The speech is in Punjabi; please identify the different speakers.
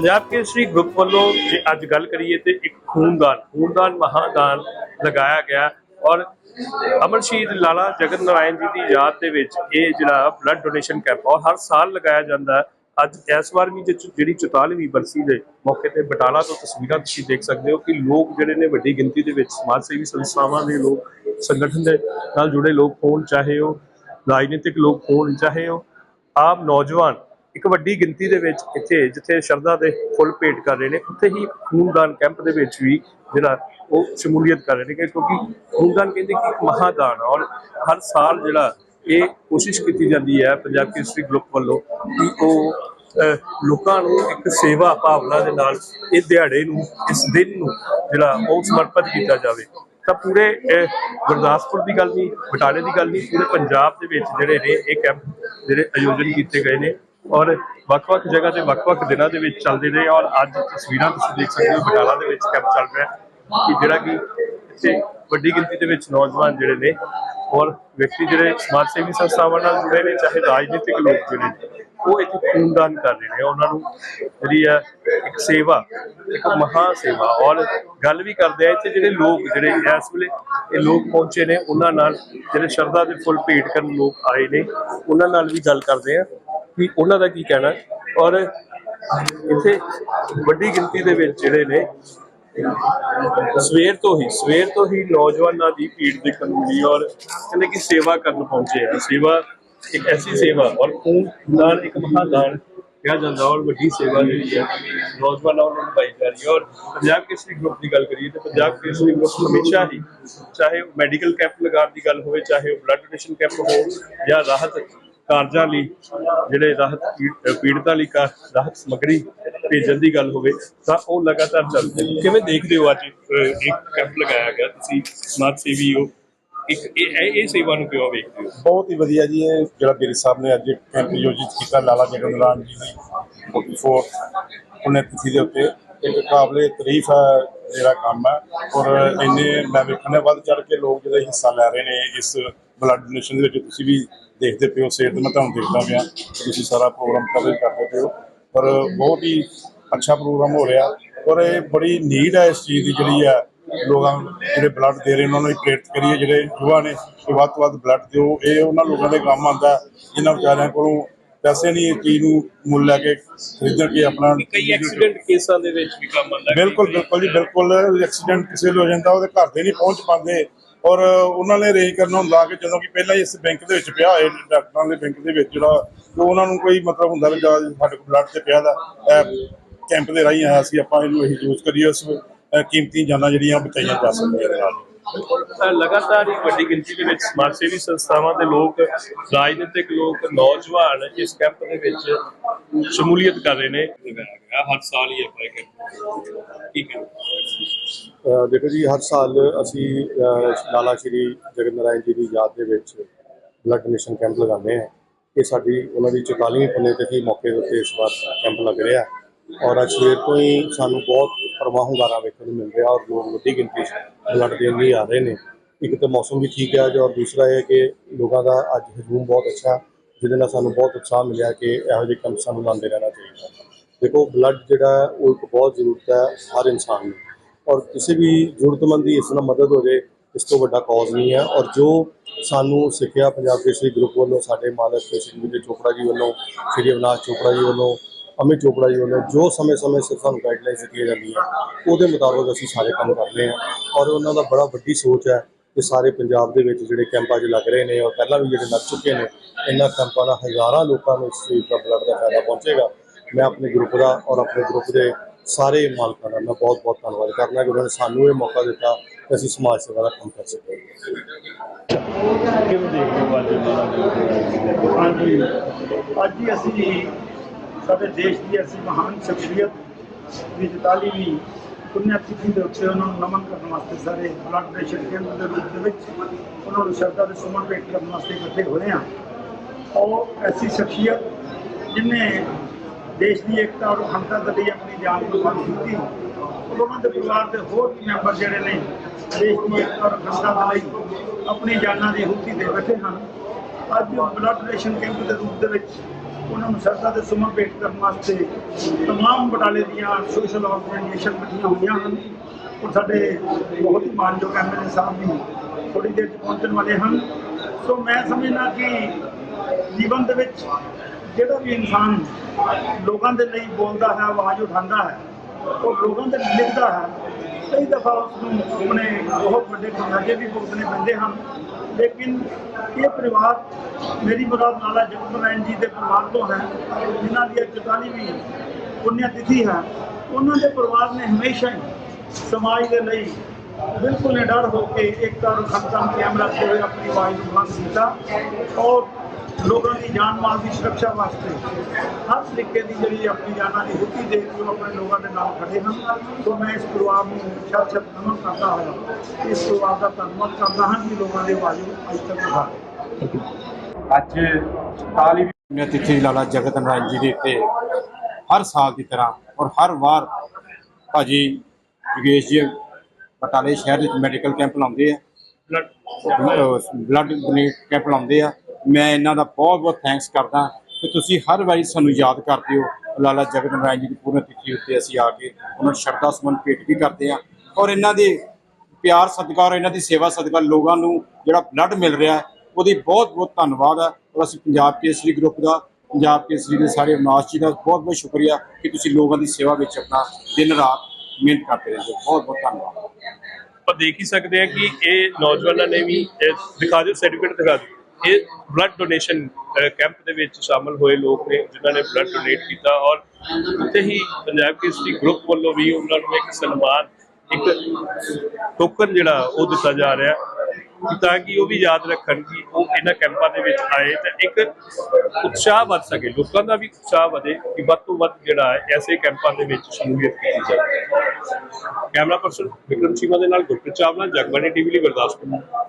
Speaker 1: ਪੰਜਾਬ ਕੇਸਰੀ ਗਰੁੱਪ ਵੱਲੋਂ ਜੇ ਅੱਜ ਗੱਲ ਕਰੀਏ ਤੇ ਇੱਕ ਖੂਨਦਾਨ ਖੂਨਦਾਨ ਮਹਾਦਾਨ ਲਗਾਇਆ ਗਿਆ ਔਰ ਅਮਰ ਸ਼ਹੀਦ ਲਾਲਾ ਜਗਤ ਨਾਰਾਇਣ ਜੀ ਦੀ ਯਾਦ ਦੇ ਵਿੱਚ ਇਹ ਜਿਹੜਾ ਬਲੱਡ ਡੋਨੇਸ਼ਨ ਕੈਂਪ ਔਰ ਹਰ ਸਾਲ ਲਗਾਇਆ ਜਾਂਦਾ ਹੈ। ਅੱਜ ਇਸ ਵਾਰ ਵੀ ਜਿਹ- ਜਿਹੜੀ 44ਵੀਂ ਬਰਸੀ ਦੇ ਮੌਕੇ ਤੇ ਬਟਾਲਾ ਤੋਂ ਤਸਵੀਰਾਂ ਤੁਸੀਂ ਦੇਖ ਸਕਦੇ ਹੋ ਕਿ ਲੋਕ ਜਿਹੜੇ ਨੇ ਵੱਡੀ ਗਿਣਤੀ ਦੇ ਵਿੱਚ ਸਮਾਜ ਸੇਵੀ ਸੰਸਥਾਵਾਂ ਦੇ ਲੋਕ, ਸੰਗਠਨ ਦੇ ਨਾਲ ਜੁੜੇ ਲੋਕ ਹੋਣ, ਚਾਹੇ ਉਹ ਰਾਜਨੀਤਿਕ ਲੋਕ ਹੋਣ, ਚਾਹੇ ਉਹ ਆਮ ਨੌਜਵਾਨ ਇੱਕ ਵੱਡੀ ਗਿਣਤੀ ਦੇ ਵਿੱਚ ਇੱਥੇ, ਜਿੱਥੇ ਸ਼ਰਧਾ ਦੇ ਫੁੱਲ ਭੇਟ ਕਰ ਰਹੇ ਨੇ, ਉੱਥੇ ਹੀ ਖੂਨਦਾਨ ਕੈਂਪ ਦੇ ਵਿੱਚ ਵੀ ਜਿਹੜਾ ਉਹ ਸ਼ਮੂਲੀਅਤ ਕਰ ਰਹੇ ਨੇ, ਕਿਉਂਕਿ ਖੂਨਦਾਨ ਕਹਿੰਦੇ ਕਿ ਇੱਕ ਮਹਾਦਾਨ ਔਰ ਹਰ ਸਾਲ ਜਿਹੜਾ ਇਹ ਕੋਸ਼ਿਸ਼ ਕੀਤੀ ਜਾਂਦੀ ਹੈ ਪੰਜਾਬ ਕੇਸਰੀ ਗਰੁੱਪ ਵੱਲੋਂ ਕਿ ਉਹ ਲੋਕਾਂ ਨੂੰ ਇੱਕ ਸੇਵਾ ਭਾਵਨਾ ਦੇ ਨਾਲ ਇਹ ਦਿਹਾੜੇ ਨੂੰ, ਇਸ ਦਿਨ ਨੂੰ ਜਿਹੜਾ ਉਹ ਸਮਰਪਿਤ ਕੀਤਾ ਜਾਵੇ। ਤਾਂ ਪੂਰੇ ਗੁਰਦਾਸਪੁਰ ਦੀ ਗੱਲ ਨਹੀਂ, ਬਟਾਲੇ ਦੀ ਗੱਲ ਨਹੀਂ, ਪੂਰੇ ਪੰਜਾਬ ਦੇ ਵਿੱਚ ਜਿਹੜੇ ਨੇ ਇਹ ਕੈਂਪ ਜਿਹੜੇ ਆਯੋਜਨ ਕੀਤੇ ਗਏ ਨੇ। ਔਰ ਵੱਖ-ਵੱਖ ਜਗ੍ਹਾ ਤੇ ਵੱਖ-ਵੱਖ ਦਿਨਾਂ ਦੇ ਵਿੱਚ ਚੱਲਦੇ ਨੇ ਔਰ ਅੱਜ ਤਸਵੀਰਾਂ ਤੁਸੀਂ ਦੇਖ ਸਕਦੇ ਹੋ, ਬਟਾਲਾ ਦੇ ਵਿੱਚ ਕੈਂਪ ਚੱਲ ਰਿਹਾ ਕਿ ਜਿਹੜਾ ਕਿ ਇੱਥੇ ਵੱਡੀ ਗਿਣਤੀ ਦੇ ਵਿੱਚ ਨੌਜਵਾਨ ਜਿਹੜੇ ਨੇ ਔਰ ਵਿਅਕਤੀ ਜਿਹੜੇ ਸਮਾਜ ਸੇਵੀ ਸੰਸਥਾਵਾਂ ਨਾਲ ਜੁੜੇ ਨੇ, ਚਾਹੇ ਰਾਜਨੀਤਿਕ ਲੋਕ ਜਿਹੜੇ ਨੇ, ਉਹ ਇੱਥੇ ਖੂਨਦਾਨ ਕਰ ਰਹੇ ਨੇ। ਉਹਨਾਂ ਨੂੰ ਜਿਹੜੀ ਆ ਇੱਕ ਸੇਵਾ, ਇੱਕ ਮਹਾ ਸੇਵਾ ਔਰ ਗੱਲ ਵੀ ਕਰਦੇ ਆ, ਇੱਥੇ ਜਿਹੜੇ ਲੋਕ ਜਿਹੜੇ ਇਸ ਵੇਲੇ ਇਹ ਲੋਕ ਪਹੁੰਚੇ ਨੇ, ਉਹਨਾਂ ਨਾਲ ਜਿਹੜੇ ਸ਼ਰਧਾ ਦੇ ਫੁੱਲ ਭੇਟ ਕਰਨ ਲੋਕ ਆਏ ਨੇ, ਉਹਨਾਂ ਨਾਲ ਵੀ ਗੱਲ ਕਰਦੇ ਆ। ਕਿ ਉਹਨਾਂ ਦਾ ਕੀ ਕਹਿਣਾ ਹੈ। ਔਰ ਇੱਥੇ ਵੱਡੀ ਗਿਣਤੀ ਦੇ ਵਿੱਚ ਜਿਹੜੇ ਨੇ, ਸਵੇਰ ਤੋਂ ਹੀ, ਸਵੇਰ ਤੋਂ ਹੀ ਨੌਜਵਾਨਾਂ ਦੀ ਭੀੜ ਦੇਖਣ ਨੂੰ ਮਿਲੀ ਔਰ ਕਹਿੰਦੇ ਕਿ ਸੇਵਾ ਕਰਨ ਪਹੁੰਚੇ ਆ ਸੇਵਾ ਇੱਕ ਐਸੀ ਸੇਵਾ ਔਰ ਖੂਨਦਾਨ ਇੱਕ ਮਹਾਦਾਨ ਕਿਹਾ ਜਾਂਦਾ ਔਰ ਵੱਡੀ ਸੇਵਾ ਜਿਹੜੀ ਹੈ, ਨੌਜਵਾਨਾਂ ਨੂੰ ਨਿਭਾਈ ਜਾ ਰਹੀ ਹੈ ਔਰ ਪੰਜਾਬ ਕੇਸਰੀ ਗਰੁੱਪ ਦੀ ਗੱਲ ਕਰੀਏ ਤਾਂ ਪੰਜਾਬ ਕੇਸਰੀ ਗਰੁੱਪ ਹਮੇਸ਼ਾ ਹੀ ਚਾਹੇ ਮੈਡੀਕਲ ਕੈਂਪ ਲਗਾਉਣ ਦੀ ਗੱਲ ਹੋਵੇ, ਚਾਹੇ ਉਹ ਬਲੱਡ ਡੋਨੇਸ਼ਨ ਕੈਂਪ ਹੋ ਜਾਂ ਰਾਹਤ ਕਾਰਜਾਂ ਲਈ, ਜਿਹੜੇ ਰਾਹਤ ਪੀੜਤਾਂ ਲਈ ਰਾਹਤ ਸਮੱਗਰੀ ਭੇਜਣ ਦੀ ਗੱਲ ਹੋਵੇ, ਤਾਂ ਉਹ ਲਗਾਤਾਰ ਚੱਲਦੇ ਨੇ। ਕਿਵੇਂ ਦੇਖਦੇ ਹੋ ਅੱਜ ਇੱਕ ਕੈਂਪ ਲਗਾਇਆ ਗਿਆ, ਤੁਸੀਂ ਸਮਾਜ ਸੇਵੀ ਹੋ, ਇੱਕ ਇਹ, ਇਹ- ਸੇਵਾ ਨੂੰ ਕਿਉਂ ਵੇਖਦੇ ਹੋ
Speaker 2: ਬਹੁਤ ਹੀ ਵਧੀਆ ਜੀ, ਇਹ ਜਿਹੜਾ ਗਿਰੀ ਸਾਹਿਬ ਨੇ ਅੱਜ ਕੈਂਪ ਆਯੋਜਿਤ ਕੀਤਾ, ਲਾਲਾ ਜਗਨ ਰਾਮ ਜੀ ਦੀ 44 ਪੁण्य ਤਿਥੀ ਦੇ ਉੱਤੇ ਇੱਕ ਕਾਬਲੇ ਤਾਰੀਫ ਹੈ ਜਿਹੜਾ ਕੰਮ ਹੈ। ਔਰ ਇੰਨੇ ਮੈਂ ਵੇਖਣੇ ਵੱਧ ਚੜ ਕੇ ਲੋਕ ਜਿਹੜੇ ਹਿੱਸਾ ਲੈ ਰਹੇ ਨੇ ਇਸ ਬਲੱਡ ਡੋਨੇਸ਼ਨ ਦੇ ਵਿੱਚ ਤੁਸੀਂ ਵੀ ਦੇਖਦੇ ਪਿਓ ਸੇਧ ਮੈਂ ਤੁਹਾਨੂੰ ਦੇਖਦਾ ਪਿਆ ਤੁਸੀਂ ਸਾਰਾ ਪ੍ਰੋਗਰਾਮ ਕਵਰ ਕਰਦੇ ਪਿਓ ਪਰ ਬਹੁਤ ਹੀ ਅੱਛਾ ਪ੍ਰੋਗਰਾਮ ਹੋ ਰਿਹਾ। ਔਰ ਇਹ ਬੜੀ ਨੀਡ ਹੈ ਇਸ ਚੀਜ਼ ਦੀ ਜਿਹੜੀ ਹੈ। ਲੋਕਾਂ ਜਿਹੜੇ ਬਲੱਡ ਦੇ ਰਹੇ ਉਹਨਾਂ ਨੂੰ ਵੀ ਪ੍ਰੇਰਿਤ ਕਰੀਏ ਜਿਹੜੇ ਯੁਵਾ ਨੇ ਕਿ ਵੱਧ ਤੋਂ ਵੱਧ ਬਲੱਡ ਦਿਓ। ਇਹ ਉਹਨਾਂ ਲੋਕਾਂ ਦੇ ਕੰਮ ਆਉਂਦਾ ਹੈ, ਜਿਨ੍ਹਾਂ ਵਿਚਾਰਿਆਂ ਕੋਲੋਂ ਪੈਸੇ ਨਹੀਂ ਚੀਜ਼ ਨੂੰ ਮੁੱਲ ਲੈ ਕੇ ਖਰੀਦਣ ਕੇ ਆਪਣਾ
Speaker 1: ਕਈ ਐਕਸੀਡੈਂਟ ਕੇਸਾਂ ਦੇ ਵਿੱਚ ਵੀ ਕੰਮ ਆਉਂਦਾ।
Speaker 2: ਬਿਲਕੁਲ ਬਿਲਕੁਲ ਜੀ ਬਿਲਕੁਲ ਐਕਸੀਡੈਂਟ ਕਿਸੇ ਨੂੰ ਹੋ ਜਾਂਦਾ ਉਹਦੇ ਘਰ ਦੇ ਨਹੀਂ ਪਹੁੰਚ ਪਾਉਂਦੇ ਔਰ ਉਹਨਾਂ ਨੇ ਅਰੇਂਜ ਕਰਨਾ ਹੁੰਦਾ ਕਿ ਜਦੋਂ ਕਿ ਪਹਿਲਾਂ ਹੀ ਇਸ ਬੈਂਕ ਦੇ ਵਿੱਚ ਪਿਆ ਹੋਏ ਡਾਕਟਰਾਂ ਦੇ ਬੈਂਕ ਦੇ ਵਿੱਚ ਜਿਹੜਾ ਉਹਨਾਂ ਨੂੰ ਕੋਈ ਮਤਲਬ ਹੁੰਦਾ ਵੀ ਜਾਂ ਸਾਡੇ ਕੋਲ ਬਲੱਡ ਤੇ ਪਿਆ ਦਾ ਕੈਂਪ ਦੇ ਰਾਹੀਂ ਆਇਆ ਸੀ ਆਪਾਂ ਇਹਨੂੰ ਇਹੀ ਯੂਜ਼ ਕਰੀਏ ਉਸ ਕੀਮਤੀ ਜਾਨਾਂ ਜਿਹੜੀਆਂ ਬਚਾਈਆਂ ਜਾ ਸਕਦੀਆਂ ਇਹਦੇ ਨਾਲ
Speaker 1: ਲਗਾਤਾਰ ਹੀ ਵੱਡੀ ਗਿਣਤੀ ਦੇ ਵਿੱਚ ਸਮਾਜ ਸੇਵੀ ਸੰਸਥਾਵਾਂ ਦੇ ਲੋਕ, ਰਾਜਨੀਤਿਕ ਲੋਕ, ਨੌਜਵਾਨ ਇਸ ਕੈਂਪ ਦੇ ਵਿੱਚ ਸ਼ਮੂਲੀਅਤ ਕਰ ਰਹੇ ਨੇ। ਹਰ ਸਾਲ ਹੀ ਆਪਾਂ ਇਹ ਠੀਕ ਹੈ?
Speaker 3: ਦੇਖੋ ਜੀ, ਹਰ ਸਾਲ ਅਸੀਂ ਲਾਲਾ ਸ਼੍ਰੀ ਜਗਨ ਨਾਰਾਇਣ ਜੀ ਦੀ ਯਾਦ ਦੇ ਵਿੱਚ ਬਲੱਡ ਡੋਨੇਸ਼ਨ ਕੈਂਪ ਲਗਾਉਂਦੇ ਹਾਂ। ਇਹ ਸਾਡੀ, ਉਹਨਾਂ ਦੀ 44ਵੀਂ ਪੁण्य ਤਿਥੀ ਮੌਕੇ ਉੱਤੇ ਇਸ ਵਾਰ ਕੈਂਪ ਲੱਗ ਰਿਹਾ। ਔਰ ਅੱਜ ਸਵੇਰ ਤੋਂ ਹੀ ਸਾਨੂੰ ਬਹੁਤ ਪ੍ਰਵਾਹ ਹੁੰਗਾਰਾ ਵੇਖਣ ਨੂੰ ਮਿਲ ਰਿਹਾ ਔਰ ਲੋਕ ਵੱਡੀ ਗਿਣਤੀ 'ਚ ਬਲੱਡ ਦੇਣ ਲਈ ਆ ਰਹੇ ਨੇ। ਇੱਕ ਤਾਂ ਮੌਸਮ ਵੀ ਠੀਕ ਹੈ ਜੋ ਔਰ ਦੂਸਰਾ ਇਹ ਹੈ ਕਿ ਲੋਕਾਂ ਦਾ ਅੱਜ ਹਜੂਮ ਬਹੁਤ ਅੱਛਾ ਜਿਹਦੇ ਨਾਲ ਸਾਨੂੰ ਬਹੁਤ ਉਤਸ਼ਾਹ ਮਿਲਿਆ ਕਿ ਇਹੋ ਜਿਹੇ ਕੰਮ ਸਾਨੂੰ ਲਾਉਂਦੇ ਰਹਿਣਾ ਚਾਹੀਦਾ। ਦੇਖੋ ਬਲੱਡ ਜਿਹੜਾ ਹੈ, ਉਹ ਇੱਕ ਬਹੁਤ ਜ਼ਰੂਰਤ ਹੈ ਹਰ ਇਨਸਾਨ ਨੂੰ। ਔਰ ਕਿਸੇ ਵੀ ਜ਼ਰੂਰਤਮੰਦ ਦੀ ਇਸ ਨਾਲ ਮਦਦ ਹੋ ਜੇ ਇਸ ਤੋਂ ਵੱਡਾ ਕੌਜ਼ ਨਹੀਂ ਹੈ। ਔਰ ਜੋ ਸਾਨੂੰ ਸਿੱਖਿਆ ਪੰਜਾਬ ਕੇਸਰੀ ਗਰੁੱਪ ਵੱਲੋਂ ਸਾਡੇ ਮਾਲਕ ਸ਼੍ਰੀ ਵਿਜੇ ਚੋਪੜਾ ਜੀ ਵੱਲੋਂ ਸ਼੍ਰੀ ਅਵਨਾਸ਼ ਚੋਪੜਾ ਜੀ ਵੱਲੋਂ ਅਮਿਤ ਚੋਪੜਾ ਜੀ ਵੱਲੋਂ ਜੋ ਸਮੇਂ-ਸਮੇਂ ਸਿਰ ਸਾਨੂੰ ਗਾਈਡਲਾਈਨਸ ਦਿੱਤੀਆਂ ਜਾਂਦੀਆਂ, ਉਹਦੇ ਮੁਤਾਬਕ ਅਸੀਂ ਸਾਰੇ ਕੰਮ ਕਰ ਰਹੇ ਹਾਂ ਔਰ ਉਹਨਾਂ ਦਾ ਬੜਾ ਵੱਡੀ ਸੋਚ ਹੈ ਕਿ ਸਾਰੇ ਪੰਜਾਬ ਦੇ ਵਿੱਚ ਜਿਹੜੇ ਕੈਂਪਾਂ 'ਚ ਲੱਗ ਰਹੇ ਨੇ ਔਰ ਪਹਿਲਾਂ ਵੀ ਜਿਹੜੇ ਲੱਗ ਚੁੱਕੇ ਨੇ, ਇਹਨਾਂ ਕੈਂਪਾਂ ਨਾਲ ਹਜ਼ਾਰਾਂ ਲੋਕਾਂ ਨੂੰ ਇਸ ਚੀਜ਼ ਦਾ ਬਲੱਡ ਦਾ ਫਾਇਦਾ ਪਹੁੰਚੇਗਾ। ਮੈਂ ਆਪਣੇ ਗਰੁੱਪ ਦਾ ਔਰ ਆਪਣੇ ਗਰੁੱਪ ਦੇ ਸਾਰੇ ਮਾਲਕਾਂ ਦਾ ਮੈਂ ਬਹੁਤ ਬਹੁਤ ਧੰਨਵਾਦ ਕਰਦਾ ਕਿ ਉਹਨਾਂ ਨੇ ਸਾਨੂੰ ਇਹ ਮੌਕਾ ਦਿੱਤਾ ਕਿ ਅਸੀਂ ਸਮਾਜ ਸੇਵਾ ਦਾ ਕੰਮ ਕਰ ਸਕੀਏ।
Speaker 1: ਕਿਵੇਂ ਦੇਖਦੇ ਹੋ ਅੱਜ
Speaker 4: ਅੱਜ ਹੀ ਅਸੀਂ ਸਾਡੇ ਦੇਸ਼ ਦੀ ਐਸੀ ਮਹਾਨ ਸ਼ਖਸੀਅਤ ਦੀ 44ਵੀਂ ਪੁੰਨਿਆ ਤਿਥੀ ਦੇ ਉੱਤੇ ਉਹਨਾਂ ਨੂੰ ਨਮਨ ਕਰਨ ਵਾਸਤੇ ਸਾਰੇ ਬਲੱਡ ਡੋਨੇਸ਼ਨ ਕੇਂਦਰ ਦੇ ਰੂਪ ਦੇ ਵਿੱਚ ਉਹਨਾਂ ਨੂੰ ਸ਼ਰਧਾ ਦੇ ਸੁਮਨ ਭੇਟ ਕਰਨ ਵਾਸਤੇ ਇਕੱਠੇ ਹੋਏ ਹਾਂ। ਉਹ ਐਸੀ ਸ਼ਖਸੀਅਤ ਜਿਨੇ ਦੇਸ਼ ਦੀ ਏਕਤਾ ਔਰ ਅਖੰਡਤਾ ਦੇ ਲਈ ਆਪਣੀ ਜਾਨ ਕੁਰਬਾਨ ਕੀਤੀ ਔਰ ਉਹਨਾਂ ਦੇ ਪਰਿਵਾਰ ਦੇ ਹੋਰ ਵੀ ਮੈਂਬਰ ਜਿਹੜੇ ਨੇ ਦੇਸ਼ ਦੀ ਏਕਤਾ ਔਰ ਅਖੰਡਤਾ ਦੇ ਲਈ ਆਪਣੀ ਜਾਨਾਂ ਦੀ ਹੁੱਤੀ ਦੇ ਬੈਠੇ ਹਨ। ਅੱਜ ਬਲੱਡ ਡੋਨੇਸ਼ਨ ਕੈਂਪ ਦੇ ਰੂਪ ਦੇ ਵਿੱਚ ਉਹਨਾਂ ਨੂੰ ਸ਼ਰਧਾ ਦੇ ਸੁਮਨ ਭੇਟ ਕਰਨ ਵਾਸਤੇ ਤਮਾਮ ਬਟਾਲੇ ਦੀਆਂ ਸੋਸ਼ਲ ਆਰਗੇਨਾਈਜੇਸ਼ਨ ਬੈਠੀਆਂ ਹੋਈਆਂ ਹਨ। ਔਰ ਸਾਡੇ ਬਹੁਤ ਹੀ ਮਾਨਯੋਗ ਐਮਐਲਏ ਸਾਹਿਬ ਵੀ ਥੋੜੀ ਦੇਰ 'ਚ ਪਹੁੰਚਣ ਵਾਲੇ ਹਨ। ਸੋ ਮੈਂ ਸਮਝਦਾ ਕਿ ਜੀਵਨ ਦੇ ਵਿੱਚ ਜਿਹੜਾ ਵੀ ਇਨਸਾਨ ਲੋਕਾਂ ਦੇ ਲਈ ਬੋਲਦਾ ਹੈ, ਆਵਾਜ਼ ਉਠਾਉਂਦਾ ਹੈ, ਉਹ ਲੋਕਾਂ ਦੇ ਲਈ ਲਿਖਦਾ ਹੈ ਕਈ ਦਫਾ ਉਸ ਨੂੰ ਆਪਣੇ ਬਹੁਤ ਵੱਡੇ ਖਜ਼ਾਨੇ ਵੀ ਭੁਗਤਣੇ ਪੈਂਦੇ ਹਨ। ਲੇਕਿਨ ਇਹ ਪਰਿਵਾਰ ਮੇਰੀ ਮੁਰਾਦ ਲਾਲਾ ਜਗਤ ਨਾਰਾਇਣ ਜੀ ਦੇ ਪਰਿਵਾਰ ਤੋਂ ਹੈ, ਜਿਨ੍ਹਾਂ ਦੀ ਅੱਜ 44ਵੀਂ ਪੁੰਨਿਆ ਤਿਥੀ ਹੈ। ਉਹਨਾਂ ਦੇ ਪਰਿਵਾਰ ਨੇ ਹਮੇਸ਼ਾ ਹੀ ਸਮਾਜ ਦੇ ਲਈ ਬਿਲਕੁਲ ਨਿਡਰ ਹੋ ਕੇ ਇੱਕ ਤਰ੍ਹਾਂ ਖਤਮ, ਕੈਮਰਾ ਤੇ ਹੋਏ ਆਪਣੀ ਆਵਾਜ਼ ਨੂੰ ਬੰਦ ਕੀਤਾ। ਔਰ ਲੋਕਾਂ ਦੀ ਜਾਨ ਮਾਲ ਦੀ ਸੁਰੱਖਿਆ ਵਾਸਤੇ ਹਰ ਤਰੀਕੇ ਦੀ ਜਿਹੜੀ ਆਪਣੀ ਜਾਨਾਂ ਦੀ ਹੁੱਕੀ ਦੇ ਕੇ ਉਹ ਆਪਣੇ ਲੋਕਾਂ ਦੇ ਨਾਲ ਖੜੇ ਹਨ। ਸੋ ਮੈਂ ਇਸ ਪਰਿਵਾਰ ਨੂੰ ਸ਼ਤ ਸ਼ਤ ਨਮਨ ਕਰਦਾ ਹਾਂ ਇਸ ਪਰਿਵਾਰ ਦਾ ਧੰਨਵਾਦ ਕਰਦਾ ਹਾਂ ਕਿ ਲੋਕਾਂ ਦੇ ਆਵਾਜ਼ ਨੂੰ ਅੱਜ ਤੱਕ ਉਠਾਇਆ
Speaker 5: ਅੱਜ 44ਵੀਂ ਪੁੰਨਿਆ ਤਿਥੀ ਲਾਲਾ ਜਗਤ ਨਾਰਾਇਣ ਜੀ ਦੇ ਉੱਤੇ ਹਰ ਸਾਲ ਦੀ ਤਰ੍ਹਾਂ ਔਰ ਹਰ ਵਾਰ ਭਾਜੀ ਯੋਗੇਸ਼ ਜੀ ਬਟਾਲੇ ਸ਼ਹਿਰ ਵਿੱਚ ਮੈਡੀਕਲ ਕੈਂਪ ਲਾਉਂਦੇ ਆ। ਬਲੱਡ ਡੋਨੇਟ ਕੈਂਪ ਲਾਉਂਦੇ ਆ। ਮੈਂ ਇਹਨਾਂ ਦਾ ਬਹੁਤ ਬਹੁਤ ਥੈਂਕਸ ਕਰਦਾ ਕਿ ਤੁਸੀਂ ਹਰ ਵਾਰੀ ਸਾਨੂੰ ਯਾਦ ਕਰਦੇ ਹੋ। ਲਾਲਾ ਜਗਤ ਨਾਰਾਇਣ ਜੀ ਦੀ ਪੂਰਨ ਤਿਥੀ ਉੱਤੇ ਅਸੀਂ ਆ ਕੇ ਉਹਨਾਂ ਨੂੰ ਸ਼ਰਧਾ ਸੁਮਨ ਭੇਟ ਵੀ ਕਰਦੇ ਹਾਂ ਔਰ ਇਹਨਾਂ ਦੇ ਪਿਆਰ ਸਦਕਾ ਔਰ ਇਹਨਾਂ ਦੀ ਸੇਵਾ ਸਦਕਾ ਲੋਕਾਂ ਨੂੰ ਜਿਹੜਾ ਬਲੱਡ ਮਿਲ ਰਿਹਾ, ਉਹਦੀ ਬਹੁਤ ਬਹੁਤ ਧੰਨਵਾਦ ਹੈ ਔਰ ਅਸੀਂ ਪੰਜਾਬ ਕੇਸਰੀ ਗਰੁੱਪ ਦਾ, ਪੰਜਾਬ ਕੇਸਰੀ ਦੇ ਸਾਰੇ ਅਵਨਾਸ਼ ਜੀ ਦਾ ਬਹੁਤ ਬਹੁਤ ਸ਼ੁਕਰੀਆ ਕਿ ਤੁਸੀਂ ਲੋਕਾਂ ਦੀ ਸੇਵਾ ਵਿੱਚ ਆਪਣਾ ਦਿਨ ਰਾਤ ਮਿਹਨਤ ਕਰਦੇ ਰਹਿੰਦੇ ਹੋ। ਬਹੁਤ ਬਹੁਤ ਧੰਨਵਾਦ।
Speaker 1: ਆਪਾਂ ਦੇਖ ਹੀ ਸਕਦੇ ਆ ਕਿ ਇਹ ਨੌਜਵਾਨਾਂ ਨੇ ਵੀ ਦਿਖਾ ਦਿਓ ਸਰਟੀਫਿਕੇਟ ਦਿਖਾ ਦਿਓ। ਇਹ ਬਲੱਡ ਡੋਨੇਸ਼ਨ ਕੈਂਪ ਦੇ ਵਿੱਚ ਸ਼ਾਮਲ ਹੋਏ ਲੋਕ ਨੇ, ਜਿਨ੍ਹਾਂ ਨੇ ਬਲੱਡ ਡੋਨੇਟ ਕੀਤਾ ਔਰ ਉੱਥੇ ਹੀ ਪੰਜਾਬ ਕੇਸਰੀ ਗਰੁੱਪ ਵੱਲੋਂ ਵੀ ਉਹਨਾਂ ਨੂੰ ਇੱਕ ਸਨਮਾਨ, ਇੱਕ ਟੋਕਨ ਜਿਹੜਾ ਉਹ ਦਿੱਤਾ ਜਾ ਰਿਹਾ ਤਾਂ ਕਿ ਉਹ ਵੀ ਯਾਦ ਰੱਖਣ ਕਿ ਉਹ ਇਹਨਾਂ ਕੈਂਪਾਂ ਦੇ ਵਿੱਚ ਆਏ ਤਾਂ ਇੱਕ ਉਤਸ਼ਾਹ ਵੱਧ ਸਕੇ, ਲੋਕਾਂ ਦਾ ਵੀ ਉਤਸ਼ਾਹ ਵਧੇ ਕਿ ਵੱਧ ਤੋਂ ਵੱਧ ਜਿਹੜਾ ਹੈ, ਐਸੇ ਕੈਂਪਾਂ ਦੇ ਵਿੱਚ ਸ਼ਮੂਲੀਅਤ ਕੀਤੀ ਜਾਵੇ। ਕੈਮਰਾ ਪਰਸਨ ਵਿਕਰਮ ਚੀਮਾ ਦੇ ਨਾਲ ਗੁਰਪ੍ਰੀਤ ਚਾਵਲਾ, ਜਗਬਾਣੀ ਟੀਵੀ ਲਈ ਗੁਰਦਾਸਪੁਰ।